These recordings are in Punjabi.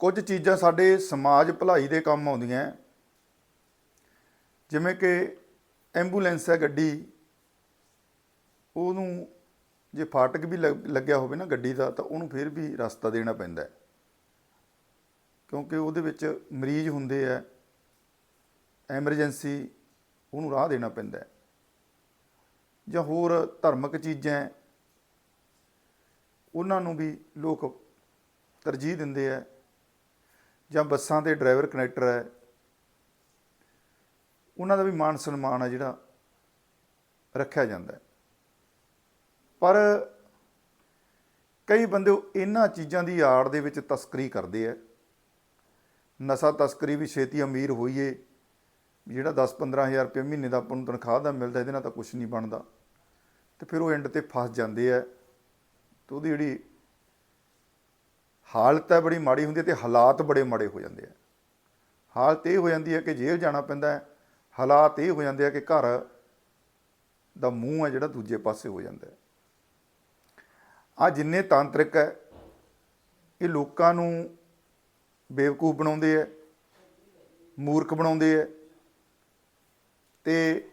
ਕੁਝ ਚੀਜ਼ਾਂ ਸਾਡੇ ਸਮਾਜ ਭਲਾਈ ਦੇ ਕੰਮ ਆਉਂਦੀਆਂ ਜਿਵੇਂ ਕਿ ਐਂਬੂਲੈਂਸ ਹੈ ਗੱਡੀ, ਉਹਨੂੰ ਜੇ ਫਾਟਕ ਵੀ ਲੱਗ- ਲੱਗਿਆ ਹੋਵੇ ਨਾ ਗੱਡੀ ਦਾ, ਤਾਂ ਉਹਨੂੰ ਫਿਰ ਵੀ ਰਸਤਾ ਦੇਣਾ ਪੈਂਦਾ ਕਿਉਂਕਿ ਉਹਦੇ ਵਿੱਚ ਮਰੀਜ਼ ਹੁੰਦੇ ਆ ਐਮਰਜੈਂਸੀ, ਉਹਨੂੰ ਰਾਹ ਦੇਣਾ ਪੈਂਦਾ ਜਾਂ ਹੋਰ ਧਾਰਮਿਕ ਚੀਜ਼ਾਂ ਉਹਨਾਂ ਨੂੰ ਵੀ ਲੋਕ ਤਰਜੀਹ ਦਿੰਦੇ ਆ ਜਾਂ ਬੱਸਾਂ ਦੇ ਡਰਾਈਵਰ ਕਨੈਕਟਰ ਹੈ, ਉਹਨਾਂ ਦਾ ਵੀ ਮਾਨ ਸਨਮਾਨ ਹੈ ਜਿਹੜਾ ਰੱਖਿਆ ਜਾਂਦਾ ਪਰ ਕਈ ਬੰਦੇ ਇਹਨਾਂ ਚੀਜ਼ਾਂ ਦੀ ਆੜ ਦੇ ਵਿੱਚ ਤਸਕਰੀ ਕਰਦੇ ਆ। ਨਸ਼ਾ ਤਸਕਰੀ ਵੀ ਛੇਤੀ ਅਮੀਰ ਹੋਈਏ ਵੀ ਜਿਹੜਾ 10-15000 ਰੁਪਏ ਮਹੀਨੇ ਦਾ ਆਪਾਂ ਨੂੰ ਤਨਖਾਹ ਦਾ ਮਿਲਦਾ, ਇਹਦੇ ਨਾਲ ਤਾਂ ਕੁਝ ਨਹੀਂ ਬਣਦਾ। ਤੇ ਫਿਰ ਉਹ ਐਂਡ ਤੇ ਫਸ ਜਾਂਦੇ ਆ। ਤੇ ਉਹਦੀ ਜਿਹੜੀ ਹਾਲਤ ਹੈ ਬੜੀ ਮਾੜੀ ਹੁੰਦੀ ਹੈ ਤੇ ਹਾਲਾਤ ਬੜੇ ਮਾੜੇ ਹੋ ਜਾਂਦੇ ਆ। ਹਾਲਤ ਇਹ ਹੋ ਜਾਂਦੀ ਹੈ ਕਿ ਜੇਲ੍ਹ ਜਾਣਾ ਪੈਂਦਾ ਹੈ, ਹਾਲਾਤ ਇਹ ਹੋ ਜਾਂਦੇ ਆ ਕਿ ਘਰ ਦਾ ਮੂੰਹ ਹੈ ਜਿਹੜਾ ਦੂਜੇ ਪਾਸੇ ਹੋ ਜਾਂਦਾ ਹੈ। ਆ ਜਿੰਨੇ ਤਾਂਤਰਿਕ ਹੈ, ਇਹ ਲੋਕਾਂ ਨੂੰ ਬੇਵਕੂਫ ਬਣਾਉਂਦੇ ਆ ਮੂਰਖ ਬਣਾਉਂਦੇ ਆ ਤੇ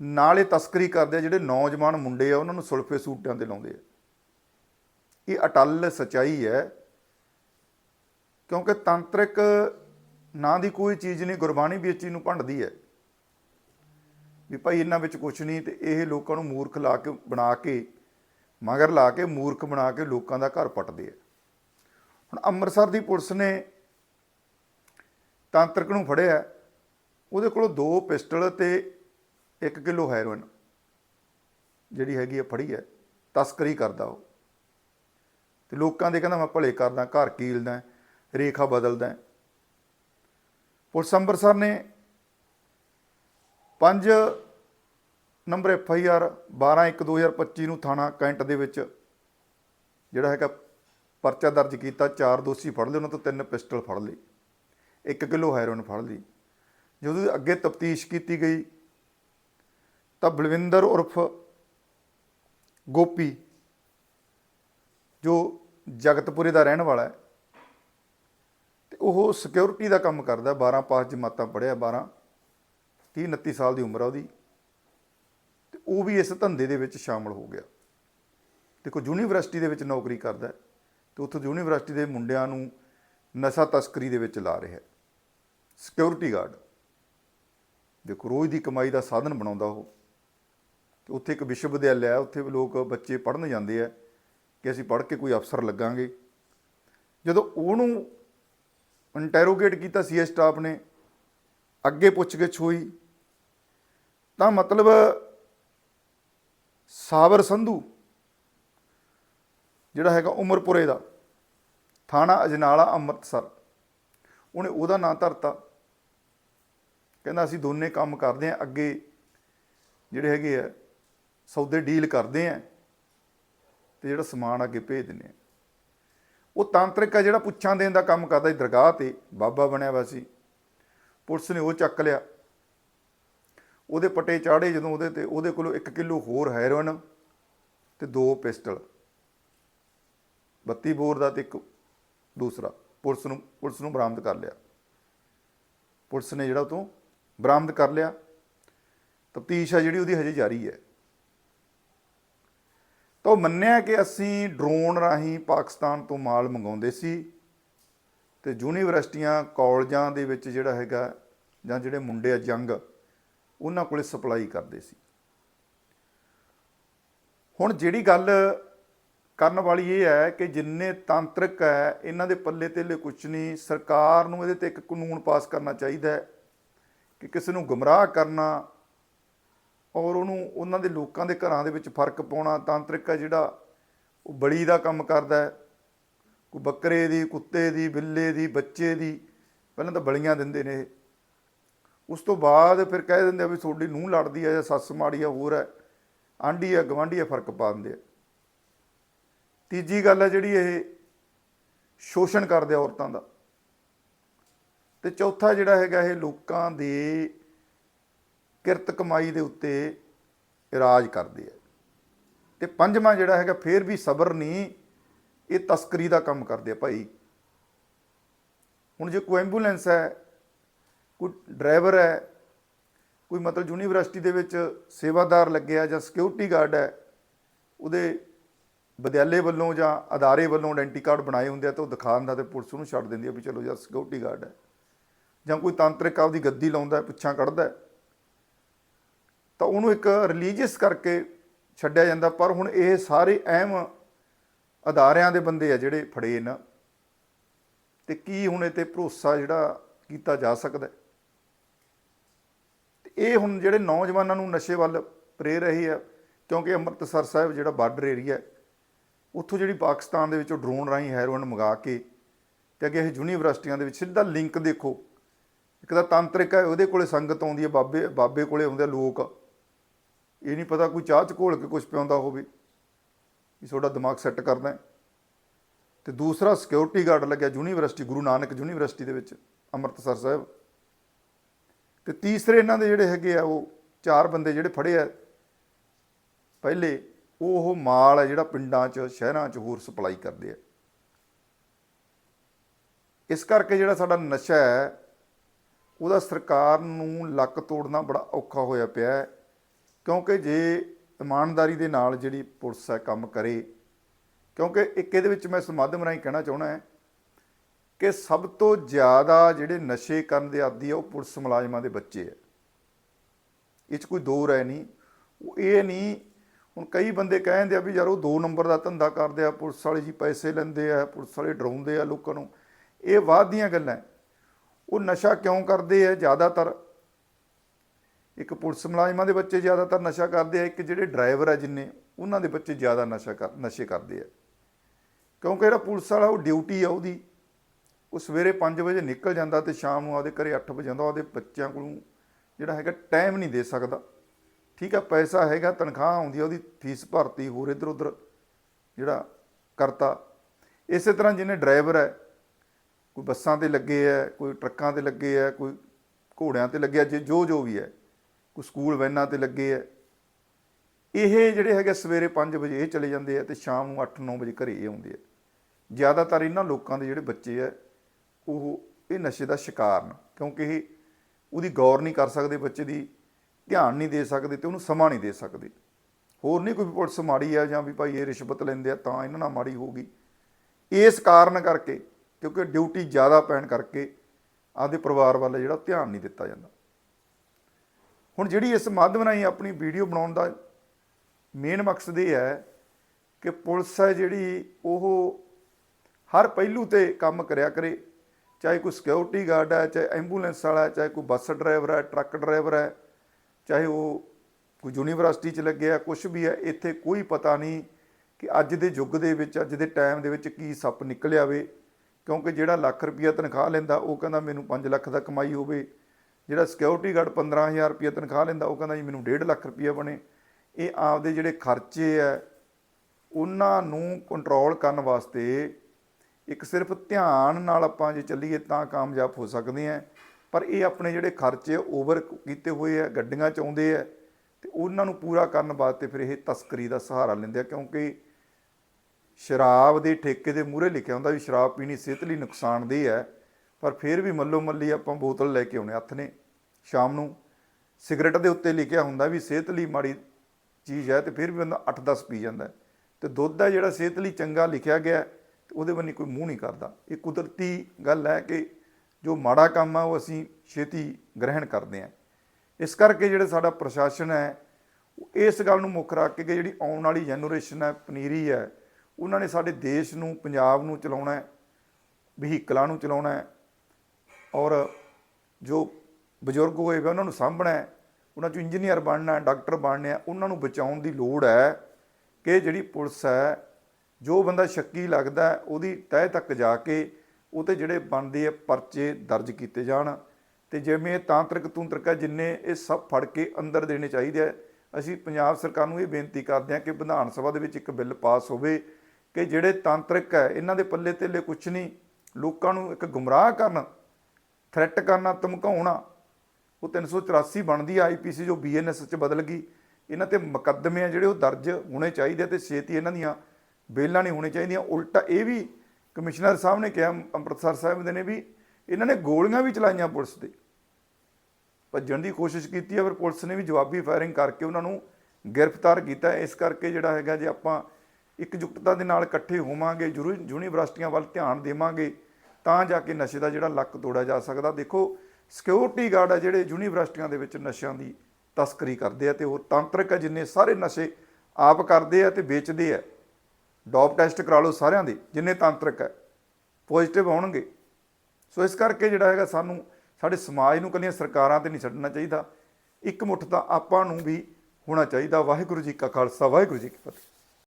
ਨਾਲੇ ਤਸਕਰੀ ਕਰਦੇ ਆ ਜਿਹੜੇ ਨੌਜਵਾਨ ਮੁੰਡੇ ਆ, ਉਹਨਾਂ ਨੂੰ ਸੁਲਫੇ ਸੂਟਾਂ ਤੇ ਲਾਉਂਦੇ ਆ। ਇਹ ਅਟਲ ਸਚਾਈ ਹੈ, ਕਿਉਂਕਿ ਤੰਤਰਿਕ ਨਾਂ ਦੀ ਕੋਈ ਚੀਜ਼ ਨਹੀਂ, ਗੁਰਬਾਣੀ ਵੀ ਇਸ ਚੀਜ਼ ਨੂੰ ਭੰਡਦੀ ਹੈ। ਵੀ ਭਾਈ ਇਹਨਾਂ ਵਿੱਚ ਕੁਝ ਨਹੀਂ ਤੇ ਇਹ ਲੋਕਾਂ ਨੂੰ ਮੂਰਖ ਲਾ ਕੇ ਬਣਾ ਕੇ, ਮਗਰ ਲਾ ਕੇ ਮੂਰਖ ਬਣਾ ਕੇ ਲੋਕਾਂ ਦਾ ਘਰ ਪਟਦੇ ਆ। ਹੁਣ ਅੰਮ੍ਰਿਤਸਰ ਦੀ ਪੁਲਿਸ ਨੇ ਤਾਂਤਰਿਕ ਨੂੰ ਫੜਿਆ, ਉਹਦੇ ਕੋਲੋਂ ਦੋ ਪਿਸਟਲ ਤੇ 1 ਕਿਲੋ ਹੈਰੋਇਨ ਜਿਹੜੀ ਹੈਗੀ ਆ ਫੜੀ ਹੈ, ਤਸਕਰੀ ਕਰਦਾ ਉਹ। ਤੇ ਲੋਕਾਂ ਦੇ ਕਹਿੰਦਾ ਮੈਂ ਭਲੇ ਕਰਦਾ, ਘਰ ਕੀਲਦਾ, ਰੇਖਾ ਬਦਲਦਾ। ਪੁਲਿਸ ਅੰਮ੍ਰਿਤਸਰ ਨੇ 5 ਨੰਬਰ ਐਫ ਆਈ ਆਰ 12/1/2025 ਨੂੰ ਥਾਣਾ ਕੈਂਟ ਦੇ ਵਿੱਚ ਜਿਹੜਾ ਹੈਗਾ ਪਰਚਾ ਦਰਜ ਕੀਤਾ, ਚਾਰ ਦੋਸ਼ੀ ਫੜ ਲਏ, ਉਹਨਾਂ ਤੋਂ ਤਿੰਨ ਪਿਸਟਲ ਫੜ ਲਈ 1 ਕਿਲੋ ਹੈਰੋਇਨ ਫੜ ਲਈ। ਜਦੋਂ ਅੱਗੇ ਤਫਤੀਸ਼ ਕੀਤੀ ਗਈ ਤਾਂ ਬਲਵਿੰਦਰ ਉਰਫ ਗੋਪੀ ਜੋ ਜਗਤਪੁਰੇ ਦਾ ਰਹਿਣ ਵਾਲਾ ਹੈ, ਤੇ ਉਹ ਸਿਕਿਉਰਿਟੀ ਦਾ ਕੰਮ ਕਰਦਾ 12 ਪਾਸ ਜਮਾਤਾਂ ਪੜ੍ਹਿਆ 12 30 29 ਸਾਲ ਦੀ ਉਮਰ ਆ ਉਹਦੀ, ਤੇ ਉਹ ਵੀ ਇਸ ਧੰਦੇ ਦੇ ਵਿੱਚ ਸ਼ਾਮਲ ਹੋ ਗਿਆ। ਦੇਖੋ, ਯੂਨੀਵਰਸਿਟੀ ਦੇ ਵਿੱਚ ਨੌਕਰੀ ਕਰਦਾ ਹੈ, ਤੇ ਉੱਥੋਂ ਯੂਨੀਵਰਸਿਟੀ ਦੇ ਮੁੰਡਿਆਂ ਨੂੰ ਨਸ਼ਾ ਤਸਕਰੀ ਦੇ ਵਿੱਚ ਲਾ ਰਿਹਾ ਹੈ। ਸਿਕਿਉਰਿਟੀ ਗਾਰਡ ਦੇਖੋ, ਰੋਜ਼ ਦੀ ਕਮਾਈ ਦਾ ਸਾਧਨ ਬਣਾਉਂਦਾ ਉਹ। ਤੇ ਉੱਥੇ ਇੱਕ ਵਿਸ਼ਵ ਵਿਦਿਆਲਿਆ ਹੈ, ਉੱਥੇ ਲੋਕ ਬੱਚੇ ਪੜ੍ਹਨ ਜਾਂਦੇ ਆ। ਕਿ ਅਸੀਂ ਪੜ੍ਹ ਕੇ ਕੋਈ ਅਫਸਰ ਲੱਗਾਂਗੇ। ਜਦੋਂ ਉਹਨੂੰ ਇੰਟਰੋਗੇਟ ਕੀਤਾ ਸੀ ਸਟਾਫ ਨੇ, ਅੱਗੇ ਪੁੱਛਗਿੱਛ ਹੋਈ, ਤਾਂ ਮਤਲਬ ਸਾਬਰ ਸੰਧੂ, ਜਿਹੜਾ ਹੈਗਾ ਉਮਰਪੁਰੇ ਦਾ, ਥਾਣਾ ਅਜਨਾਲਾ, ਅੰਮ੍ਰਿਤਸਰ, ਉਹਨੇ ਉਹਦਾ ਨਾਂ ਧਰਤਾ। ਕਹਿੰਦਾ ਅਸੀਂ ਦੋਨੇ ਕੰਮ ਕਰਦੇ ਆਂ, ਅੱਗੇ ਜਿਹੜੇ ਹੈਗੇ ਆ, ਸੌਦੇ ਡੀਲ ਕਰਦੇ ਆਂ। ਤੇ ਜਿਹੜਾ ਸਮਾਨ ਅੱਗੇ ਭੇਜ ਦਿੰਦੇ ਆ। ਉਹ ਤਾਂਤਰਿਕ ਆ ਜਿਹੜਾ ਪੁੱਛਾਂ ਦੇਣ ਦਾ ਕੰਮ ਕਰਦਾ ਸੀ ਦਰਗਾਹ ਤੇ, ਬਾਬਾ ਬਣਿਆ ਵਾ ਸੀ। ਪੁਲਿਸ ਨੇ ਉਹ ਚੱਕ ਲਿਆ। ਉਹਦੇ ਪੱਟੇ ਚਾੜੇ ਜਦੋਂ ਉਹਦੇ ਤੇ, ਉਹਦੇ ਕੋਲੋਂ 1 ਕਿਲੋ ਹੋਰ ਹੈਰੋਇਨ ਤੇ ਦੋ ਪਿਸਟਲ। 32 ਬੋਰ ਦਾ ਤੇ ਇੱਕ ਦੂਸਰਾ। ਪੁਲਿਸ ਨੂੰ ਪੁਲਿਸ ਨੂੰ ਬਰਾਮਦ ਕਰ ਲਿਆ। ਪੁਲਿਸ ਨੇ ਜਿਹੜਾ ਉਹ ਤੋਂ ਬਰਾਮਦ ਕਰ ਲਿਆ। ਤਫਤੀਸ਼ ਆ ਜਿਹੜੀ ਉਹਦੀ ਹਜੇ ਜਾਰੀ ਹੈ। ਤਾਂ ਉਹ ਮੰਨਿਆ ਕਿ ਅਸੀਂ ਡਰੋਨ ਰਾਹੀਂ ਪਾਕਿਸਤਾਨ ਤੋਂ ਮਾਲ ਮੰਗਾਉਂਦੇ ਸੀ ਤੇ ਯੂਨੀਵਰਸਿਟੀਆਂ, ਕਾਲਜਾਂ ਦੇ ਵਿੱਚ ਜਿਹੜਾ ਹੈਗਾ ਜਾਂ ਜਿਹੜੇ ਮੁੰਡੇ ਆ ਜੰਗ ਉਹਨਾਂ ਕੋਲੇ ਸਪਲਾਈ ਕਰਦੇ ਸੀ। ਹੁਣ ਜਿਹੜੀ ਗੱਲ ਕਰਨ ਵਾਲੀ ਇਹ ਹੈ ਕਿ ਜਿੰਨੇ ਤਾਂਤਰਿਕ ਹੈ, ਇਹਨਾਂ ਦੇ ਪੱਲੇ ਤੇਲੇ ਕੁਝ ਨਹੀਂ, ਸਰਕਾਰ ਨੂੰ ਇਹਦੇ ਤੇ ਇੱਕ ਕਾਨੂੰਨ ਪਾਸ ਕਰਨਾ ਚਾਹੀਦਾ ਹੈ ਕਿ ਕਿਸੇ ਨੂੰ ਗੁੰਮਰਾਹ ਕਰਨਾ ਔਰ ਉਹਨੂੰ ਉਹਨਾਂ ਦੇ ਲੋਕਾਂ ਦੇ ਘਰਾਂ ਦੇ ਵਿੱਚ ਫ਼ਰਕ ਪਾਉਣਾ ਤਾਂਤਰਿਕ ਹੈ ਜਿਹੜਾ ਉਹ ਬਲੀ ਦਾ ਕੰਮ ਕਰਦਾ ਹੈ। ਕੋਈ ਬੱਕਰੇ ਦੀ, ਕੁੱਤੇ ਦੀ, ਬਿੱਲੇ ਦੀ, ਬੱਚੇ ਦੀ, ਪਹਿਲਾਂ ਤਾਂ ਬਲੀਆਂ ਦਿੰਦੇ ਨੇ ਇਹ। ਉਸ ਤੋਂ ਬਾਅਦ ਫਿਰ ਕਹਿ ਦਿੰਦੇ ਆ ਵੀ ਤੁਹਾਡੀ ਨੂੰਹ ਲੜਦੀ ਆ ਜਾਂ ਸੱਸ ਮਾੜੀ ਆ, ਹੋਰ ਹੈ ਆਂਢੀ ਆ ਗਵਾਂਢੀ ਆ, ਫ਼ਰਕ ਪਾ ਦਿੰਦੇ ਆ। ਤੀਜੀ ਗੱਲ ਹੈ ਜਿਹੜੀ ਇਹ ਸ਼ੋਸ਼ਣ ਕਰਦੇ ਆ ਔਰਤਾਂ ਦਾ। ਤੇ ਚੌਥਾ ਜਿਹੜਾ ਹੈਗਾ ਇਹ ਲੋਕਾਂ ਦੇ ਕਿਰਤ ਕਮਾਈ ਦੇ ਉੱਤੇ ਰਾਜ ਕਰਦੇ ਆ। ਤੇ ਪੰਜਵਾਂ ਜਿਹੜਾ ਹੈਗਾ, ਫੇਰ ਵੀ ਸਬਰ ਨਹੀਂ ਇਹ ਤਸਕਰੀ ਦਾ ਕੰਮ ਕਰਦੇ ਆ ਭਾਈ। ਹੁਣ ਜੇ ਕੋਈ ਐਂਬੂਲੈਂਸ ਹੈ, ਕੋਈ ਡਰਾਈਵਰ ਹੈ, ਕੋਈ ਮਤਲਬ ਯੂਨੀਵਰਸਿਟੀ ਦੇ ਵਿੱਚ ਸੇਵਾਦਾਰ ਲੱਗਿਆ ਜਾਂ ਸਿਕਿਉਰਿਟੀ ਗਾਰਡ ਹੈ, ਉਹਦੇ ਵਿਦਿਆਲੇ ਵੱਲੋਂ ਜਾਂ ਅਦਾਰੇ ਵੱਲੋਂ ਆਇਡੈਂਟੀ ਕਾਰਡ ਬਣਾਏ ਹੁੰਦੇ ਆ ਤਾਂ ਉਹ ਦਿਖਾ ਦਿੰਦਾ ਤੇ ਪੁਲਿਸ ਉਹਨੂੰ ਛੱਡ ਦਿੰਦੀ ਆ ਵੀ ਚਲੋ ਯਾਰ ਸਿਕਿਉਰਿਟੀ ਗਾਰਡ ਹੈ। ਜਾਂ ਕੋਈ ਤਾਂਤਰਿਕ ਆਪਦੀ ਗੱਦੀ ਲਾਉਂਦਾ, ਪਿੱਛਾ ਕੱਢਦਾ ਤਾਂ ਉਹਨੂੰ ਇੱਕ ਰਿਲੀਜੀਅਸ ਕਰਕੇ ਛੱਡਿਆ ਜਾਂਦਾ, ਪਰ ਹੁਣ ਇਹ ਸਾਰੇ ਅਹਿਮ ਅਦਾਰਿਆਂ ਦੇ ਬੰਦੇ ਆ ਜਿਹੜੇ ਫੜੇ ਨਾ। ਤੇ ਕੀ ਹੁਣ ਇਹ ਤੇ ਭਰੋਸਾ ਜਿਹੜਾ ਕੀਤਾ ਜਾ ਸਕਦਾ? ਹੈ? ਇਹ ਹੁਣ ਜਿਹੜੇ ਨੌਜਵਾਨਾਂ ਨੂੰ ਨਸ਼ੇ ਵੱਲ ਪ੍ਰੇ ਰਹੇ ਆ, ਕਿਉਂਕਿ ਅੰਮ੍ਰਿਤਸਰ ਸਾਹਿਬ ਜਿਹੜਾ ਬਾਰਡਰ ਏਰੀਆ ਉੱਥੋਂ ਜਿਹੜੀ ਪਾਕਿਸਤਾਨ ਦੇ ਵਿੱਚੋਂ ਡਰੋਨ ਰਾਹੀਂ ਹੈਰੋਇਨ ਮੰਗਾ ਕੇ ਤੇ ਅੱਗੇ ਇਹ ਯੂਨੀਵਰਸਿਟੀਆਂ ਦੇ ਵਿੱਚ ਸਿੱਧਾ ਲਿੰਕ ਦੇਖੋ। ਇੱਕ ਤਾਂ ਤਾਂਤਰਿਕ ਹੈ, ਉਹਦੇ ਕੋਲੇ ਸੰਗਤ ਆਉਂਦੀ ਹੈ, ਬਾਬੇ ਬਾਬੇ ਕੋਲੇ ਆਉਂਦੇ ਆ ਲੋਕ। ਇਹ ਨਹੀਂ ਪਤਾ ਕੋਈ ਚਾਹ ਚ ਘੋਲ ਕੇ ਕੁਝ ਪਿਆਉਂਦਾ ਹੋਵੇ ਵੀ ਤੁਹਾਡਾ ਦਿਮਾਗ ਸੈੱਟ ਕਰਦਾ ਹੈ। ਤੇ ਦੂਸਰਾ ਸਿਕਿਉਰਿਟੀ ਗਾਰਡ ਲੱਗਿਆ ਯੂਨੀਵਰਸਿਟੀ, ਗੁਰੂ ਨਾਨਕ ਯੂਨੀਵਰਸਿਟੀ ਦੇ ਵਿੱਚ, ਅੰਮ੍ਰਿਤਸਰ ਸਾਹਿਬ। ਤੇ ਤੀਸਰੇ ਇਹਨਾਂ ਦੇ ਜਿਹੜੇ ਹੈਗੇ ਆ, ਉਹ ਚਾਰ ਬੰਦੇ ਜਿਹੜੇ ਫੜੇ ਆ, ਪਹਿਲੇ ਉਹ ਮਾਲ ਹੈ ਜਿਹੜਾ ਪਿੰਡਾਂ 'ਚ, ਸ਼ਹਿਰਾਂ 'ਚ ਹੋਰ ਸਪਲਾਈ ਕਰਦੇ ਆ। ਇਸ ਕਰਕੇ ਜਿਹੜਾ ਸਾਡਾ ਨਸ਼ਾ ਹੈ, ਉਹਦਾ ਸਰਕਾਰ ਨੂੰ ਲੱਕ ਤੋੜਨਾ ਬੜਾ ਔਖਾ ਹੋਇਆ ਪਿਆ ਹੈ। ਕਿਉਂਕਿ ਜੇ ਇਮਾਨਦਾਰੀ ਦੇ ਨਾਲ ਜਿਹੜੀ ਪੁਲਿਸ ਹੈ ਕੰਮ ਕਰੇ, ਕਿਉਂਕਿ ਇੱਕ ਇਹਦੇ ਵਿੱਚ ਮੈਂ ਇਸ ਮਾਧਿਅਮ ਰਾਹੀਂ ਕਹਿਣਾ ਚਾਹੁੰਦਾ ਹੈ ਕਿ ਸਭ ਤੋਂ ਜ਼ਿਆਦਾ ਜਿਹੜੇ ਨਸ਼ੇ ਕਰਨ ਦੇ ਆਦੀ ਆ ਉਹ ਪੁਲਿਸ ਮੁਲਾਜ਼ਮਾਂ ਦੇ ਬੱਚੇ ਆ। ਇਹ 'ਚ ਕੋਈ ਦੋ ਰਹਿ ਨਹੀਂ। ਉਹ ਇਹ ਨਹੀਂ, ਹੁਣ ਕਈ ਬੰਦੇ ਕਹਿੰਦੇ ਆ ਵੀ ਯਾਰ ਉਹ ਦੋ ਨੰਬਰ ਦਾ ਧੰਦਾ ਕਰਦੇ ਆ, ਪੁਲਿਸ ਵਾਲੇ ਜੀ ਪੈਸੇ ਲੈਂਦੇ ਆ, ਪੁਲਿਸ ਵਾਲੇ ਡਰਾਉਂਦੇ ਆ ਲੋਕਾਂ ਨੂੰ। ਇਹ ਬਾਅਦ ਦੀਆਂ ਗੱਲਾਂ ਉਹ ਨਸ਼ਾ ਕਿਉਂ ਕਰਦੇ ਆ? ਜ਼ਿਆਦਾਤਰ ਇੱਕ ਪੁਲਿਸ ਮੁਲਾਜ਼ਮਾਂ ਦੇ ਬੱਚੇ ਜ਼ਿਆਦਾਤਰ ਨਸ਼ਾ ਕਰਦੇ ਆ, ਇੱਕ ਜਿਹੜੇ ਡਰਾਈਵਰ ਆ ਜਿੰਨੇ, ਉਹਨਾਂ ਦੇ ਬੱਚੇ ਜ਼ਿਆਦਾ ਨਸ਼ਾ ਕਰ, ਨਸ਼ੇ ਕਰਦੇ ਆ। ਕਿਉਂਕਿ ਜਿਹੜਾ ਪੁਲਿਸ ਵਾਲਾ, ਉਹ ਡਿਊਟੀ ਆ ਉਹਦੀ। ਉਹ ਸਵੇਰੇ 5 ਵਜੇ ਨਿਕਲ ਜਾਂਦਾ ਤੇ ਸ਼ਾਮ ਨੂੰ ਆਦੇ ਘਰੇ 8 ਵਜੇ ਆਉਂਦਾ, ਉਹਦੇ ਬੱਚਿਆਂ ਕੋਲੋਂ ਜਿਹੜਾ ਹੈਗਾ ਟਾਈਮ ਨਹੀਂ ਦੇ ਸਕਦਾ। ਠੀਕ ਆ, ਪੈਸਾ ਹੈਗਾ, ਤਨਖਾਹ ਆਉਂਦੀ ਆ, ਉਹਦੀ ਫੀਸ ਭਰਤੀ ਹੋਰ ਇੱਧਰ ਉੱਧਰ ਜਿਹੜਾ ਕਰਤਾ। ਇਸੇ ਤਰ੍ਹਾਂ ਜਿਹਨੇ ਡਰਾਈਵਰ ਹੈ ਕੋਈ ਬੱਸਾਂ ਤੇ ਲੱਗੇ ਹੈ ਕੋਈ ਟਰੱਕਾਂ ਤੇ ਲੱਗੇ ਹੈ ਕੋਈ ਘੋੜਿਆਂ ਤੇ ਲੱਗਿਆ ਜੇ ਜੋ ਜੋ ਵੀ ਹੈ ਕੋਈ ਸਕੂਲ ਵੈਨਾਂ ਤੇ ਲੱਗੇ ਹੈ ਇਹ ਜਿਹੜੇ ਹੈਗੇ ਸਵੇਰੇ 5 ਵਜੇ ਇਹ ਚਲੇ ਜਾਂਦੇ ਆ ਤੇ ਸ਼ਾਮ ਨੂੰ 8-9 ਵਜੇ ਘਰੇ ਇਹ ਆਉਂਦੇ ਆ ਜ਼ਿਆਦਾਤਰ ਇਹਨਾਂ ਲੋਕਾਂ ਦੇ ਜਿਹੜੇ ਬੱਚੇ ਆ ਉਹ ਇਹ ਨਸ਼ੇ ਦਾ ਸ਼ਿਕਾਰ ਨੇ, ਕਿਉਂਕਿ ਇਹ ਉਹਦੀ ਗੌਰ ਨਹੀਂ ਕਰ ਸਕਦੇ ਬੱਚੇ ਦੀ, ਧਿਆਨ ਨਹੀਂ ਦੇ ਸਕਦੇ ਤੇ ਉਹਨੂੰ ਸਮਾਂ ਨਹੀਂ ਦੇ ਸਕਦੇ। ਹੋਰ ਨਹੀਂ ਕੋਈ ਪੁਲਿਸ ਮਾੜੀ ਆ ਜਾਂ ਵੀ ਭਾਈ ਇਹ ਰਿਸ਼ਵਤ ਲੈਂਦੇ ਆ ਤਾਂ ਇਹਨਾਂ ਨਾਲ ਮਾੜੀ ਹੋਊਗੀ। ਇਸ ਕਾਰਨ ਕਰਕੇ, ਕਿਉਂਕਿ ਡਿਊਟੀ ਜ਼ਿਆਦਾ ਪੈਣ ਕਰਕੇ ਆਪਦੇ ਪਰਿਵਾਰ ਵੱਲ ਜਿਹੜਾ ਧਿਆਨ ਨਹੀਂ ਦਿੱਤਾ ਜਾਂਦਾ। ਹੁਣ ਜਿਹੜੀ ਇਸ ਮਾਧਿਅਮ ਰਾਹੀਂ ਆਪਣੀ ਵੀਡੀਓ ਬਣਾਉਣ ਦਾ ਮੇਨ ਮਕਸਦ ਇਹ ਹੈ ਕਿ ਪੁਲਿਸ ਹੈ ਜਿਹੜੀ ਉਹ ਹਰ ਪਹਿਲੂ ਤੇ ਕੰਮ ਕਰਿਆ ਕਰੇ, ਚਾਹੇ ਕੋਈ ਸਿਕਿਉਰਿਟੀ ਗਾਰਡ ਹੈ, ਚਾਹੇ ਐਂਬੂਲੈਂਸ ਵਾਲਾ ਹੈ, ਚਾਹੇ ਕੋਈ ਬੱਸ ਡਰਾਈਵਰ ਹੈ ਟਰੱਕ ਡਰਾਈਵਰ ਹੈ, ਚਾਹੇ ਉਹ ਕੋਈ ਯੂਨੀਵਰਸਿਟੀ 'ਚ ਲੱਗਿਆ ਕੁਝ ਵੀ ਹੈ, ਇੱਥੇ ਕੋਈ ਪਤਾ ਨਹੀਂ ਕਿ ਅੱਜ ਦੇ ਯੁੱਗ ਦੇ ਵਿੱਚ, ਅੱਜ ਦੇ ਟਾਈਮ ਦੇ ਵਿੱਚ ਕੀ ਸੱਪ ਨਿਕਲਿਆ ਵੇ ਕਿਉਂਕਿ ਜਿਹੜਾ ਲੱਖ ਰੁਪਈਆ ਤਨਖਾਹ ਲੈਂਦਾ, ਉਹ ਕਹਿੰਦਾ ਮੈਨੂੰ 5 ਲੱਖ ਦਾ ਕਮਾਈ ਹੋਵੇ ਜਿਹੜਾ ਸਿਕਿਉਰਿਟੀ ਗਾਰਡ 15000 ਰੁਪਈਆ ਤਨਖਾਹ ਲੈਂਦਾ, ਉਹ ਕਹਿੰਦਾ ਜੀ ਮੈਨੂੰ 1.5 ਲੱਖ ਰੁਪਈਆ ਬਣੇ। ਇਹ ਆਪਦੇ ਜਿਹੜੇ ਖਰਚੇ ਆ, ਉਹਨਾਂ ਨੂੰ ਕੰਟਰੋਲ ਕਰਨ ਵਾਸਤੇ ਇੱਕ ਸਿਰਫ ਧਿਆਨ ਨਾਲ ਆਪਾਂ ਜੇ ਚੱਲੀਏ ਤਾਂ ਕਾਮਯਾਬ ਹੋ ਸਕਦੇ ਆ। ਪਰ ਇਹ ਆਪਣੇ ਜਿਹੜੇ ਖਰਚੇ ਓਵਰ ਕੀਤੇ ਹੋਏ ਆ, ਗੱਡੀਆਂ ਚ ਆਉਂਦੇ ਆ, ਤੇ ਉਹਨਾਂ ਨੂੰ ਪੂਰਾ ਕਰਨ ਵਾਸਤੇ ਫਿਰ ਇਹ ਤਸਕਰੀ ਦਾ ਸਹਾਰਾ ਲੈਂਦੇ ਆ, ਕਿਉਂਕਿ ਸ਼ਰਾਬ ਦੇ ਠੇਕੇ ਦੇ ਮੂਹਰੇ ਲਿਖਿਆ ਹੁੰਦਾ ਵੀ ਸ਼ਰਾਬ ਪੀਣੀ ਸਿਹਤ ਲਈ ਨੁਕਸਾਨਦੇਹ ਹੈ ਪਰ ਫਿਰ ਵੀ ਮੱਲੋ ਮੱਲੀ ਆਪਾਂ ਬੋਤਲ ਲੈ ਕੇ ਆਉਣੇ ਹੱਥ ਨੇ। ਸ਼ਾਮ ਨੂੰ ਸਿਗਰਟ ਦੇ ਉੱਤੇ ਲਿਖਿਆ ਹੁੰਦਾ ਵੀ ਸਿਹਤ ਲਈ ਮਾੜੀ ਚੀਜ਼ ਹੈ ਤੇ ਫਿਰ ਵੀ ਬੰਦਾ 8-10 ਪੀ ਜਾਂਦਾ। ਹੈ। ਤੇ ਦੁੱਧ ਹੈ ਜਿਹੜਾ ਸਿਹਤ ਲਈ ਚੰਗਾ ਲਿਖਿਆ ਗਿਆ ਹੈ, ਉਹਦੇ ਬੰਨੀ ਕੋਈ ਮੂੰਹ ਨਹੀਂ ਕਰਦਾ। ਇਹ ਕੁਦਰਤੀ ਗੱਲ ਹੈ ਕਿ ਜੋ ਮਾੜਾ ਕੰਮ ਆ ਉਹ ਅਸੀਂ ਛੇਤੀ ਗ੍ਰਹਿਣ ਕਰਦੇ ਹਾਂ। ਇਸ ਕਰਕੇ ਜਿਹੜਾ ਸਾਡਾ ਪ੍ਰਸ਼ਾਸਨ ਹੈ ਉਹ ਇਸ ਗੱਲ ਨੂੰ ਮੁੱਖ ਰੱਖ ਕੇ ਕਿ ਜਿਹੜੀ ਆਉਣ ਵਾਲੀ ਜਨਰੇਸ਼ਨ ਹੈ ਪਨੀਰੀ ਹੈ ਉਹਨਾਂ ਨੇ ਸਾਡੇ ਦੇਸ਼ ਨੂੰ ਪੰਜਾਬ ਨੂੰ ਚਲਾਉਣਾ ਹੈ ਵਹੀਕਲਾਂ ਨੂੰ ਚਲਾਉਣਾ ਹੈ ਔਰ ਜੋ ਬਜ਼ੁਰਗ ਹੋਏ ਵੇ ਉਹਨਾਂ ਨੂੰ ਸਾਂਭਣਾ ਹੈ, ਉਹਨਾਂ ਚੋਂ ਇੰਜੀਨੀਅਰ ਬਣਨਾ ਡਾਕਟਰ ਬਣਨਾ ਉਹਨਾਂ ਨੂੰ ਬਚਾਉਣ ਦੀ ਲੋੜ ਹੈ ਕਿ ਜਿਹੜੀ ਪੁਲਿਸ ਹੈ, ਜੋ ਬੰਦਾ ਸ਼ੱਕੀ ਲੱਗਦਾ ਉਹਦੀ ਤਹਿ ਤੱਕ ਜਾ ਕੇ ਉਹ ਤੇ ਜਿਹੜੇ ਬਣਦੇ ਆ ਪਰਚੇ ਦਰਜ ਕੀਤੇ ਜਾਣ ਤੇ ਜਿਵੇਂ ਤਾਂਤਰਿਕ ਤੂੰਤਰਿਕ ਹੈ, ਜਿੰਨੇ ਇਹ ਸਭ ਫੜ ਕੇ ਅੰਦਰ ਦੇਣੇ ਚਾਹੀਦੇ ਆ, ਅਸੀਂ ਪੰਜਾਬ ਸਰਕਾਰ ਨੂੰ ਇਹ ਬੇਨਤੀ ਕਰਦੇ ਹਾਂ ਕਿ ਵਿਧਾਨ ਸਭਾ ਦੇ ਵਿੱਚ ਇੱਕ ਬਿੱਲ ਪਾਸ ਹੋਵੇ ਕਿ ਜਿਹੜੇ ਤਾਂਤਰਿਕ ਹੈ, ਇਹਨਾਂ ਦੇ ਪੱਲੇ ਤੇਲੇ ਕੁਝ ਨਹੀਂ, ਲੋਕਾਂ ਨੂੰ ਇੱਕ ਗੁੰਮਰਾਹ ਕਰਨ ਥ੍ਰੈਟ ਕਰਨਾ, ਧਮਕਾਉਣਾ, ਉਹ 384 ਬਣਦੀ ਆ ਆਈਪੀਸੀ ਜੋ ਬੀਐਨਐਸ ਚ ਬਦਲ ਗਈ। ਇਹਨਾਂ ਤੇ ਮੁਕੱਦਮੇ ਆ ਜਿਹੜੇ ਉਹ ਦਰਜ ਹੋਣੇ ਚਾਹੀਦੇ ਆ ਤੇ ਛੇਤੀ ਇਹਨਾਂ ਦੀਆਂ ਬੇਲਾਂ ਨਹੀਂ ਹੋਣੀ ਚਾਹੀਦੀਆਂ। ਉਲਟਾ ਇਹ ਵੀ ਕਮਿਸ਼ਨਰ ਸਾਹਿਬ ਨੇ ਕਿਹਾ, ਅੰਮ੍ਰਿਤਸਰ ਸਾਹਿਬ ਦੇ ਨੇ ਵੀ ਇਹਨਾਂ ਨੇ ਗੋਲੀਆਂ ਵੀ ਚਲਾਈਆਂ ਪੁਲਿਸ ਤੇ ਭੱਜਣ ਦੀ ਕੋਸ਼ਿਸ਼ ਕੀਤੀ ਹੈ ਪਰ ਪੁਲਿਸ ਨੇ ਵੀ ਜਵਾਬੀ ਫਾਇਰਿੰਗ ਕਰਕੇ ਉਹਨਾਂ ਨੂੰ ਗ੍ਰਿਫਤਾਰ ਕੀਤਾ। ਇਸ ਕਰਕੇ ਜਿਹੜਾ ਹੈਗਾ, ਜੇ ਆਪਾਂ ਇਕਜੁੱਟਤਾ ਦੇ ਨਾਲ ਇਕੱਠੇ ਹੋਵਾਂਗੇ ਜ਼ਰੂਰ ਯੂਨੀਵਰਸਿਟੀਆਂ ਵੱਲ ਧਿਆਨ ਦੇਵਾਂਗੇ ਤਾਂ ਜਾ ਕੇ ਨਸ਼ੇ ਦਾ ਜਿਹੜਾ ਲੱਕ ਤੋੜਿਆ ਜਾ ਸਕਦਾ। ਦੇਖੋ ਸਿਕਿਉਰਿਟੀ ਗਾਰਡ ਆ ਜਿਹੜੇ ਯੂਨੀਵਰਸਿਟੀਆਂ ਦੇ ਵਿੱਚ ਨਸ਼ਿਆਂ ਦੀ ਤਸਕਰੀ ਕਰਦੇ ਆ ਤੇ ਉਹ ਤਾਂਤਰਿਕ ਆ, ਜਿੰਨੇ ਸਾਰੇ ਨਸ਼ੇ ਆਪ ਕਰਦੇ ਆ ਤੇ ਵੇਚਦੇ ਆ। ਡੋਪ ਟੈਸਟ ਕਰਾ ਲਓ ਸਾਰਿਆਂ ਦੇ, ਜਿੰਨੇ ਤਾਂਤਰਿਕ ਹੈ ਪੋਜ਼ਿਟਿਵ ਆਉਣਗੇ ਸੋ ਇਸ ਕਰਕੇ ਜਿਹੜਾ ਹੈਗਾ ਸਾਨੂੰ, ਸਾਡੇ ਸਮਾਜ ਨੂੰ ਕੱਲੀਆਂ ਸਰਕਾਰਾਂ ਤੇ ਨਹੀਂ ਛੱਡਣਾ ਚਾਹੀਦਾ। ਇੱਕ ਮੁੱਠ ਤਾਂ ਆਪਾਂ ਨੂੰ ਵੀ ਹੋਣਾ ਚਾਹੀਦਾ। ਵਾਹਿਗੁਰੂ ਜੀ ਕਾ ਖਾਲਸਾ, ਵਾਹਿਗੁਰੂ ਜੀ ਕੀ ਫਤਿਹ।